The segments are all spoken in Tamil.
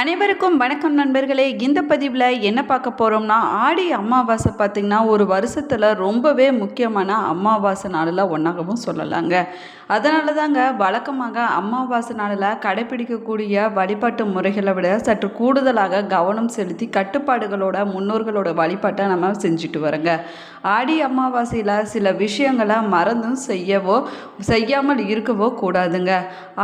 அனைவருக்கும் வணக்கம் நண்பர்களே. இந்த பதிவில் என்ன பார்க்க போகிறோம்னா ஆடி அமாவாசை பார்த்திங்கன்னா ஒரு வருஷத்தில் ரொம்பவே முக்கியமான அமாவாசை நாளில் ஒன்றாகவும் சொல்லலாங்க. அதனால தாங்க வழக்கமாக அமாவாசை நாளில் கடைப்பிடிக்கக்கூடிய வழிபாட்டு முறைகளை விட சற்று கூடுதலாக கவனம் செலுத்தி கட்டுப்பாடுகளோட முன்னோர்களோட வழிபாட்டை நம்ம செஞ்சுட்டு வரோங்க. ஆடி அமாவாசையில் சில விஷயங்களை மறந்தும் செய்யவோ செய்யாமல் இருக்கவோ கூடாதுங்க.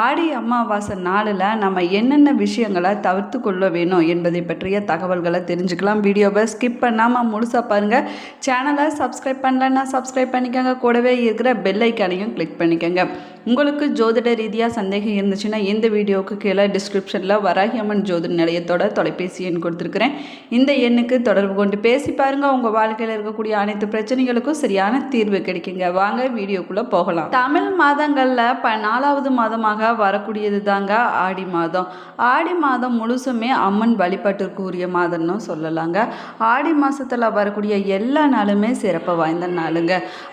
ஆடி அமாவாசை நாளில் நம்ம என்னென்ன விஷயங்களை பார்த்து கொள்ள வேணும் என்பதை பற்றிய தகவல்களை தெரிஞ்சுக்கலாம். வீடியோவை ஸ்கிப் பண்ணாமல் முழுசாக பாருங்கள் சேனலை சப்ஸ்கிரைப் பண்ணலன்னா சப்ஸ்கிரைப் பண்ணிக்கோங்க. கூடவே இருக்கிற பெல் ஐக்கானையும் கிளிக் பண்ணிக்கோங்க. உங்களுக்கு ஜோதிட ரீதியாக சந்தேகம் இருந்துச்சுன்னா இந்த வீடியோவுக்கு கீழே டிஸ்கிரிப்ஷனில் வராகி அம்மன் ஜோதிட நிலையத்தோட தொலைபேசி எண் கொடுத்துருக்குறேன். இந்த எண்ணுக்கு தொடர்பு கொண்டு பேசி பாருங்கள் உங்கள் வாழ்க்கையில் இருக்கக்கூடிய அனைத்து பிரச்சனைகளுக்கும் சரியான தீர்வு கிடைக்குங்க. வாங்க வீடியோக்குள்ளே போகலாம். தமிழ் மாதங்களில் ப நாலாவது மாதமாக வரக்கூடியது தாங்க ஆடி மாதம். ஆடி மாதம் முழுசுமே அம்மன் வழிபாட்டிற்கு உரிய மாதம்னு சொல்லலாங்க. ஆடி மாதத்தில் வரக்கூடிய எல்லா நாளுமே சிறப்பு வாய்ந்த நாளுங்க.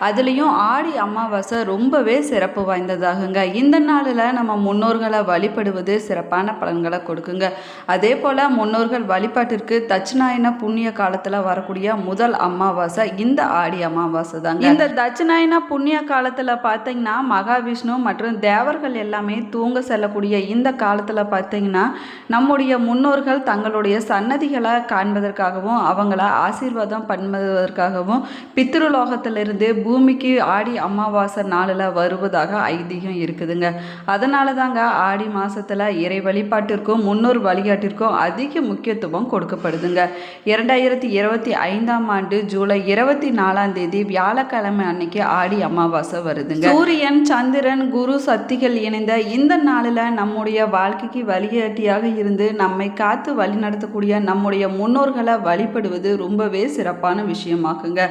அதுலேயும் ஆடி அமாவாசை ரொம்பவே சிறப்பு வாய்ந்தது வாய்ந்ததாகுங்க இந்த நாளில் நம்ம முன்னோர்களை வழிபடுவது சிறப்பான பலன்களை கொடுக்குங்க. அதே போல் முன்னோர்கள் வழிபாட்டிற்கு தட்சிணாயன புண்ணிய காலத்தில் வரக்கூடிய முதல் அமாவாசை இந்த ஆடி அமாவாசை தாங்க இந்த தட்சிணாயன புண்ணிய காலத்தில் பார்த்தீங்கன்னா மகாவிஷ்ணு மற்றும் தேவர்கள் எல்லாமே தூங்க செல்லக்கூடிய இந்த காலத்தில் பார்த்தீங்கன்னா நம்முடைய முன்னோர்கள் தங்களுடைய சன்னதிகளை காண்பதற்காகவும் அவங்கள ஆசீர்வாதம் பண்ணுவதற்காகவும் பித்ருலோகத்திலிருந்து பூமிக்கு ஆடி அமாவாசை நாளில் வருவதாக அதிகம் இருக்குதுங்க. அதனால தாங்க ஆடி மாதத்தில் இறை வழிபாட்டிற்கும் முன்னோர் வழிகாட்டிற்கும் அதிக முக்கியத்துவம் கொடுக்கப்படுதுங்க. இரண்டாயிரத்தி இருபத்தி ஐந்தாம் ஆண்டு ஜூலை இருபத்தி நாலாம் தேதி வியாழக்கிழமை அன்னைக்கு ஆடி அமாவாசை வருதுங்க. சூரியன் சந்திரன் குரு சக்திகள் இணைந்த இந்த நாளில் நம்முடைய வாழ்க்கைக்கு வழிகாட்டியாக இருந்து நம்மை காத்து வழிநடத்தக்கூடிய நம்முடைய முன்னோர்களை வழிபடுவது ரொம்பவே சிறப்பான விஷயமாக்குங்க.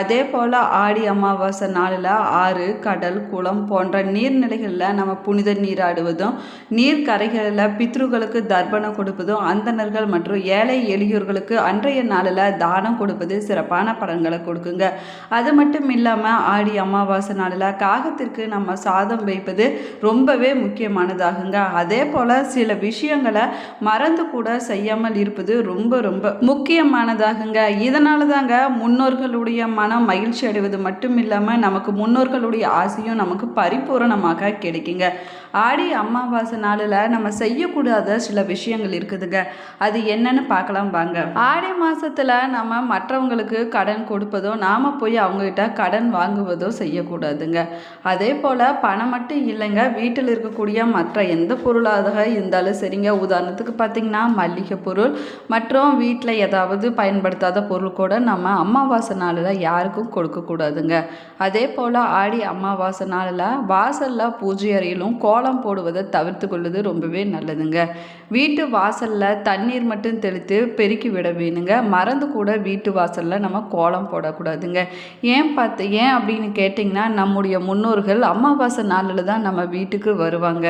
அதே போல் ஆடி அமாவாசை நாளில் ஆறு கடல் குளம் போன்ற நீர்நிலைகளில் நம்ம புனித நீராடுவதும் நீர்க்கரைகளில் பித்ருகளுக்கு தர்ப்பணம் கொடுப்பதும் அந்தணர்கள் மற்றும் ஏழை எளியோர்களுக்கு அன்றைய நாளில் தானம் கொடுப்பது சிறப்பான பலன்களை கொடுக்குங்க. அது மட்டும் இல்லாமல் ஆடி அமாவாசை நாளில் காகத்திற்கு நம்ம சாதம் வைப்பது ரொம்பவே முக்கியமானதாகுங்க. அதே போல் சில விஷயங்களை மறந்து கூட செய்யாமல் இருப்பது ரொம்ப ரொம்ப முக்கியமானதாகுங்க. இதனால தாங்க முன்னோர்களுடைய மனம் மகிழ்ச்சி அடைவது மட்டும் இல்லாமல் நமக்கு முன்னோர்களுடைய ஆசையும் நமக்கு பரிபூரணம் பரிபூரணமாக கிடைக்குங்க. ஆடி அமாவாசை நாளில் நம்ம செய்யக்கூடாத சில விஷயங்கள் இருக்குதுங்க. அது என்னன்னு பார்க்கலாம் வாங்க. ஆடி மாதத்தில் நம்ம மற்றவங்களுக்கு கடன் கொடுப்பதோ நாம் போய் அவங்ககிட்ட கடன் வாங்குவதோ செய்யக்கூடாதுங்க. அதே போல் பணம் மட்டும் இல்லைங்க. வீட்டில் இருக்கக்கூடிய மற்ற எந்த பொருளாக இருந்தாலும் சரிங்க. உதாரணத்துக்கு பார்த்திங்கன்னா மல்லிகை பொருள் மற்றும் வீட்டில் ஏதாவது பயன்படுத்தாத பொருள் கூட நம்ம அமாவாசை நாளில் யாருக்கும் கொடுக்கக்கூடாதுங்க. அதே போல் ஆடி அமாவாசை நாளில் வாசலில் பூஜை அறையிலும் கோலம் போடுவதை தவிர்த்து கொள்வது ரொம்பவே நல்லதுங்க. வீட்டு வாசலில் தண்ணீர் மட்டும் தெளித்து பெருக்கி விட வேணுங்க. மறந்து கூட வீட்டு வாசலில் நம்ம கோலம் போடக்கூடாதுங்க. ஏன் பார்த்து ஏன் அப்படின்னு கேட்டிங்கன்னா நம்முடைய முன்னோர்கள் அமாவாசை நாளில் தான் நம்ம வீட்டுக்கு வருவாங்க.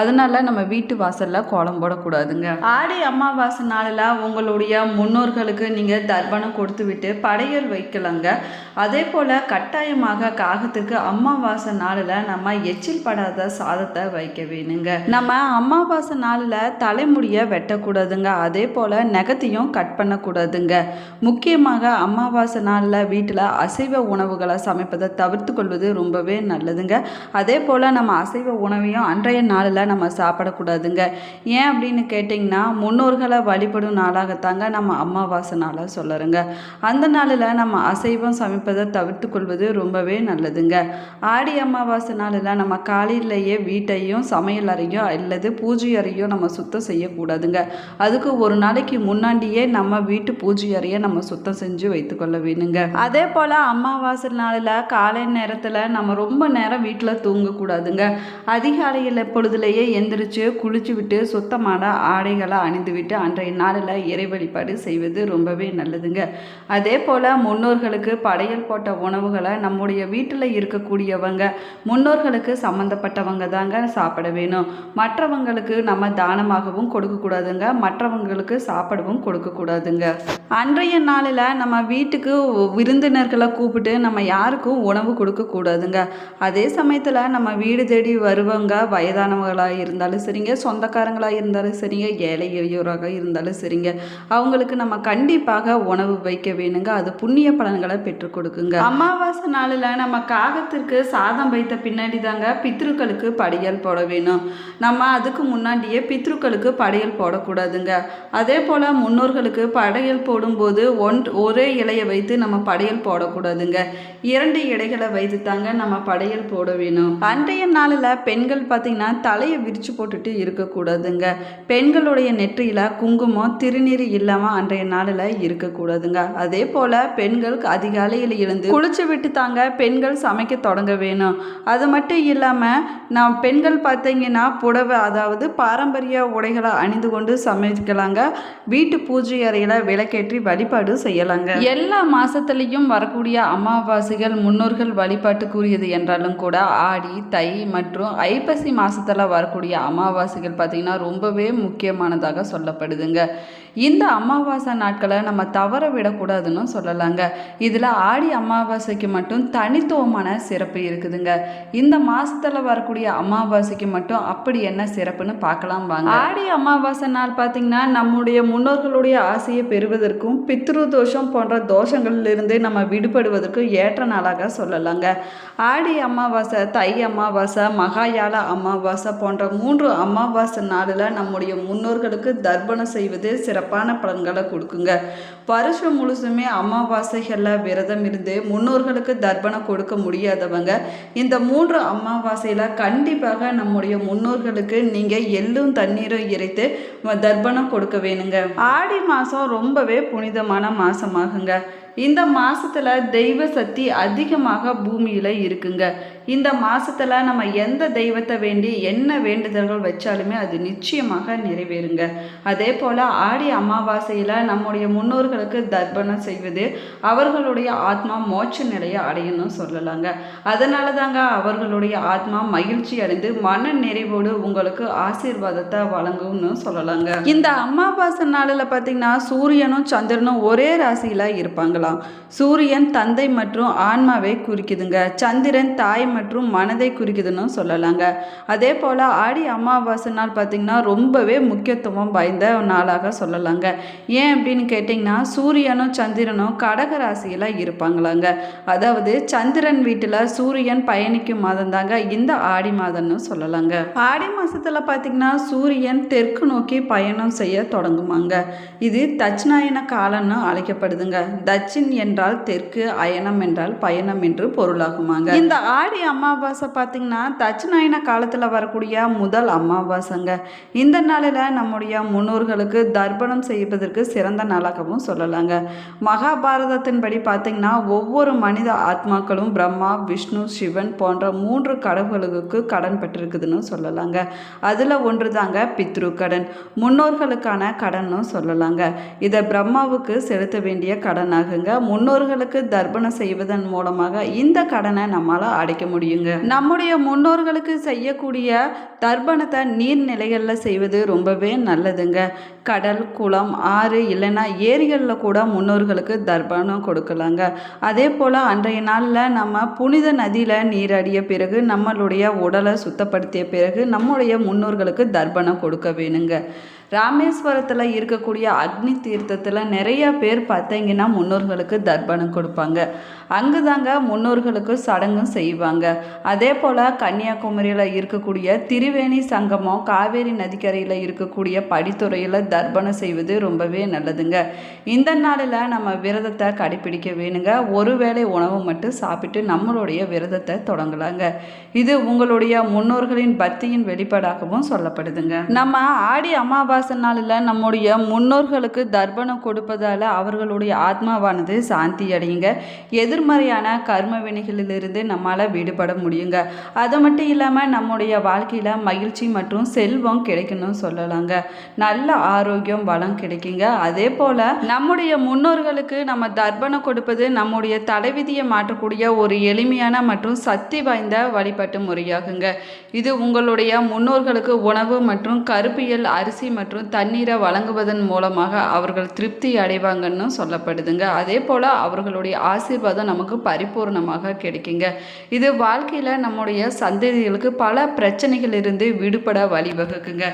அதனால நம்ம வீட்டு வாசலில் கோலம் போடக்கூடாதுங்க. ஆடி அமாவாசை நாளில் உங்களுடைய முன்னோர்களுக்கு நீங்கள் தர்ப்பணம் கொடுத்து விட்டு படையல் வைக்கலாங்க. அதே போல் கட்டாயமாக காகத்துக்கு அமாவாசை நாளில் நம்ம எச்சில் படாத சாதத்தை வைக்க வேணுங்க. நம்ம அமாவாசை நாளில் தலைமுடியை வெட்டக்கூடாதுங்க. அதே போல் நெகத்தையும் கட் பண்ணக்கூடாதுங்க. முக்கியமாக அமாவாசை நாளில் வீட்டில் அசைவ உணவுகளை சமைப்பதை தவிர்த்து கொள்வது ரொம்பவே நல்லதுங்க. அதே போல் நம்ம அசைவ உணவையும் அன்றைய நாளில் நம்ம சாப்பிடக்கூடாதுங்க. ஏன் அப்படின்னு கேட்டிங்கன்னா முன்னோர்களை வழிபடும் நாளாகத்தாங்க நம்ம அமாவாசை நாளாக சொல்லறோங்க. அந்த நாளில் நம்ம அசைவம் சமைப்பதை தவிர்த்து கொள்வது ரொம்பவே நல்லதுங்க. ஆடி அமாவாசை நாளில் நம்ம காலையிலேயே வீட்டையும் சமையல் அறையும் அல்லது பூஜை அறையும் நம்ம சுத்தம் செய்யக்கூடாதுங்க. அதுக்கு ஒரு நாளைக்கு முன்னாடியே நம்ம வீட்டு பூஜை அறையை நம்ம சுத்தம் செஞ்சு வைத்துக்கொள்ள வேணுங்க. அதே போல் அமாவாசை நாளில் காலை நேரத்தில் நம்ம ரொம்ப நேரம் வீட்டில் தூங்கக்கூடாதுங்க. அதிகாலையில் பொழுதுலேயே எந்திரிச்சு குளிச்சு விட்டு சுத்தமான ஆடைகளை அணிந்து விட்டு அன்றைய நாளில் இறை வழிபாடு செய்வது ரொம்பவே நல்லதுங்க. அதே போல் முன்னோர்களுக்கு படையல் போட்ட உணவுகளை நம்முடைய வீட்டில் இருக்கக்கூடியவங்க முன்னோர்களுக்கு சம்மந்தப்பட்டவங்க தாங்க சாப்பிட வேணும். மற்றவங்களுக்கு நம்ம தானமாகவும் கொடுக்கக்கூடாதுங்க. மற்றவங்களுக்கு சாப்பிடவும் கொடுக்கக்கூடாதுங்க. அன்றைய நாளில் நம்ம வீட்டுக்கு விருந்தினர்களை கூப்பிட்டு நம்ம யாருக்கும் உணவு கொடுக்கக்கூடாதுங்க. அதே சமயத்தில் நம்ம வீடு தேடி வருவங்க வயதானவங்களாக இருந்தாலும் சரிங்க சொந்தக்காரங்களாக இருந்தாலும் சரிங்க ஏழை எளியோராக இருந்தாலும் சரிங்க. அவங்களுக்கு நம்ம கண்டிப்பாக உணவு வைக்க வேணுங்க. அது புண்ணிய பலன்களை பெற்றுக் கொடுக்குங்க. அமாவாசை நாளில் நம்ம காகத்திற்கு சாதம் வைத்த பின்னாடி தாங்க பித்ருக்களுக்கு படையல் போட வேணும். நம்ம அதுக்கு முன்னாடியே பித்ருக்களுக்கு படையல் போடக்கூடாதுங்க. அதே போல் முன்னோர்களுக்கு படையல் போடும்போது ஒன் ஒரே இலையை வைத்து நம்ம படையல் போடக்கூடாதுங்க. இரண்டு இலைகளை வைத்து தாங்க நம்ம படையல் போட வேணும். அன்றைய நாளில் பெண்கள் பார்த்திங்கன்னா தலையை விரிச்சு போட்டுட்டு இருக்கக்கூடாதுங்க. பெண்களுடைய நெற்றியில் குங்குமம் திருநீர் இல்லாமல் அன்றைய நாளில் இருக்கக்கூடாதுங்க. அதே போல் பெண்கள் அதிகாலையில் இருந்து குளிச்சு விட்டு தாங்க பெண்கள் சமைக்க தொடங்க வேணும். அது மட்டும் இல்லாமல் நாம் பெண்கள் பார்த்தீங்கன்னா புடவை அதாவது பாரம்பரிய உடைகளை அணிந்து கொண்டு சமைக்கலாங்க. வீட்டு பூஜை அறையில் விளக்கேற்றி வழிபாடு செய்யலாங்க. எல்லா மாதத்துலேயும் வரக்கூடிய அமாவாசைகள் முன்னோர்கள் வழிபாட்டுக்குரியது என்றாலும் கூட ஆடி தை மற்றும் ஐப்பசி மாதத்தில் வரக்கூடிய அமாவாசைகள் பார்த்திங்கன்னா ரொம்பவே முக்கியமானதாக சொல்லப்படுதுங்க. இந்த அமாவாசை நாட்களை நம்ம தவற விடக்கூடாதுன்னு சொல்லலாங்க. இதில் ஆடி அமாவாசைக்கு மட்டும் தனித்துவமான சிறப்பு இருக்குதுங்க. இந்த மாதத்தில் வரக்கூடிய அமாவாசைக்கு மட்டும் அப்படி என்ன சிறப்புன்னு பார்க்கலாம் வாங்க. ஆடி அமாவாசை நாள் பார்த்தீங்கன்னா நம்முடைய முன்னோர்களுடைய ஆசையை பெறுவதற்கும் பித்ரு தோஷம் போன்ற தோஷங்களிலிருந்து நம்ம விடுபடுவதற்கும் ஏற்ற நாளாக சொல்லலாங்க. ஆடி அமாவாசை தை அமாவாசை மகாயால அமாவாசை போன்ற மூன்று அமாவாசை நாளில் நம்முடைய முன்னோர்களுக்கு தர்ப்பணம் செய்வது சிறப்பு. சிறப்பான பலன்களை கொடுக்குங்க. வருஷம் முழுசுமே அமாவாசைகளில் விரதம் இருந்து முன்னோர்களுக்கு தர்ப்பணம் கொடுக்க முடியாதவங்க இந்த மூன்று அமாவாசையில் கண்டிப்பாக நம்முடைய முன்னோர்களுக்கு நீங்கள் எள்ளும் தண்ணீரும் இறைத்து தர்ப்பணம் கொடுக்க வேணுங்க. ஆடி மாதம் ரொம்பவே புனிதமான மாதமாகுங்க இந்த மாசத்துல தெய்வ சக்தி அதிகமாக பூமியில் இருக்குங்க. இந்த மாசத்துல நம்ம எந்த தெய்வத்தை வேண்டி என்ன வேண்டுதல்கள் வச்சாலுமே அது நிச்சயமாக நிறைவேறுங்க. அதே போல் ஆடி அமாவாசையில் நம்முடைய முன்னோர்களுக்கு தர்ப்பணம் செய்வது அவர்களுடைய ஆத்மா மோட்ச நிலையை அடையணும்னு சொல்லலாங்க. அதனால தாங்க அவர்களுடைய ஆத்மா மகிழ்ச்சி அடைந்து மன நிறைவோடு உங்களுக்கு ஆசீர்வாதத்தை வழங்கும்னு சொல்லலாங்க. இந்த அமாவாசை நாளில் பார்த்தீங்கன்னா சூரியனும் சந்திரனும் ஒரே ராசியில் சொல்லலாம். சூரியன் தந்தை மற்றும் ஆன்மாவை குறிக்குதுங்க. சந்திரன் தாய் மற்றும் மனதை குறிக்குதுன்னு சொல்லலாங்க. அதே போல் ஆடி அமாவாசை நாள் பார்த்திங்கன்னா ரொம்பவே முக்கியத்துவம் வாய்ந்த நாளாக சொல்லலாங்க. ஏன் அப்படின்னு கேட்டிங்கன்னா சூரியனும் சந்திரனும் கடக ராசியில் இருப்பாங்களாங்க. அதாவது சந்திரன் வீட்டில் சூரியன் பயணிக்கும் மாதம் தாங்க இந்த ஆடி மாதம்னு சொல்லலாங்க. ஆடி மாதத்தில் பார்த்திங்கன்னா சூரியன் தெற்கு நோக்கி பயணம் செய்ய தொடங்குமாங்க. இது தட்சிணாயன காலம்னு அழைக்கப்படுதுங்க. தட்சின் என்றால் தெற்கு அயனம் என்றால் பயணம் என்று பொருளாகுமாங்க. இந்த ஆடி அமாவாசை பார்த்திங்கன்னா தட்சிணாயன காலத்தில் வரக்கூடிய முதல் அமாவாசைங்க. இந்த நாளில் நம்முடைய முன்னோர்களுக்கு தர்ப்பணம் செய்வதற்கு சிறந்த நாளாகவும் சொல்லலாங்க. மகாபாரதத்தின்படி பார்த்திங்கன்னா ஒவ்வொரு மனித ஆத்மாக்களும் பிரம்மா விஷ்ணு சிவன் போன்ற மூன்று கடவுள்களுக்கு கடன் பெற்றிருக்குதுன்னு சொல்லலாங்க. அதில் ஒன்று தாங்க பித்ரு கடன் முன்னோர்களுக்கான கடன்னு சொல்லலாங்க. இதை பிரம்மாவுக்கு செலுத்த வேண்டிய கடனாகுங்க. முன்னோர்களுக்கு தர்ப்பணம் செய்வதன் மூலமாக இந்த கடனை நம்மளால் அடைக்க முடியுங்க. நம்முடைய முன்னோர்களுக்கு செய்யக்கூடிய தர்ப்பணத்தை நீர்நிலைகளில் செய்வது ரொம்பவே நல்லதுங்க. கடல் குளம் ஆறு இல்லைன்னா ஏரிகளில் கூட முன்னோர்களுக்கு தர்ப்பணம் கொடுக்கலாங்க. அதே போல் அன்றைய நாளில் நம்ம புனித நதியில் நீராடிய பிறகு நம்மளுடைய உடலை சுத்தப்படுத்திய பிறகு நம்முடைய முன்னோர்களுக்கு தர்ப்பணம் கொடுக்க வேணுங்க. ராமேஸ்வரத்தில் இருக்கக்கூடிய அக்னி தீர்த்தத்தில் நிறைய பேர் பார்த்தீங்கன்னா முன்னோர்களுக்கு தர்ப்பணம் கொடுப்பாங்க. அங்கு தாங்க முன்னோர்களுக்கு சடங்கும் செய்வாங்க. அதே போல் கன்னியாகுமரியில் இருக்கக்கூடிய திரிவேணி சங்கமம் காவேரி நதிக்கரையில் இருக்கக்கூடிய படித்துறையில் தர்ப்பணம் செய்வது ரொம்பவே நல்லதுங்க. இந்த நாளில் நம்ம விரதத்தை கடைப்பிடிக்க வேணுங்க. ஒருவேளை உணவு மட்டும் சாப்பிட்டு நம்மளுடைய விரதத்தை தொடங்கலாங்க. இது உங்களுடைய முன்னோர்களின் பக்தியின் வெளிப்பாடாகவும் சொல்லப்படுதுங்க. நம்ம ஆடி அமாவாசை நாளில் நம்முடைய முன்னோர்களுக்கு தர்ப்பணம் கொடுப்பதால் அவர்களுடைய ஆத்மாவானது சாந்தி அடையுங்க. எது எதிர்மறையான கர்ம வினைகளிலிருந்து நம்மளால் விடுபட முடியுங்க. அது மட்டும் இல்லாமல் நம்முடைய வாழ்க்கையில் மகிழ்ச்சி மற்றும் செல்வம் கிடைக்கணும்னு சொல்லலாங்க. நல்ல ஆரோக்கியம் வளம் கிடைக்குங்க. அதே போல் நம்முடைய முன்னோர்களுக்கு நம்ம தர்ப்பணம் கொடுப்பது நம்முடைய தலைவிதியை மாற்றக்கூடிய ஒரு எளிமையான மற்றும் சக்தி வாய்ந்த வழிபாட்டு முறையாகுங்க. இது உங்களுடைய முன்னோர்களுக்கு உணவு மற்றும் கருப்பியல் அரிசி மற்றும் தண்ணீரை வழங்குவதன் மூலமாக அவர்கள் திருப்தி அடைவாங்கன்னு சொல்லப்படுதுங்க. அதே போல் அவர்களுடைய ஆசீர்வாதம் நமக்கு பரிபூர்ணமாக கிடைக்குங்க. இது வாழ்க்கையில் நம்முடைய சந்ததிகளுக்கு பல பிரச்சனைகள் இருந்து விடுபட வழிவகுக்குங்க.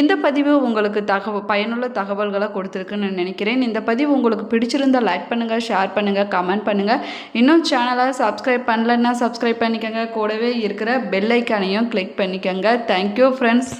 இந்த பதிவு உங்களுக்கு தகவல் பயனுள்ள தகவல்களை கொடுத்துருக்குன்னு நினைக்கிறேன். இந்த பதிவு உங்களுக்கு பிடிச்சிருந்தா லைக் பண்ணுங்கள் ஷேர் பண்ணுங்கள் கமெண்ட் பண்ணுங்கள் இன்னும் சேனலை சப்ஸ்கிரைப் பண்ணலன்னா சப்ஸ்கிரைப் பண்ணிக்கோங்க. கூடவே இருக்கிற பெல் ஐக்கானையும் கிளிக் பண்ணிக்கோங்க. Thank you friends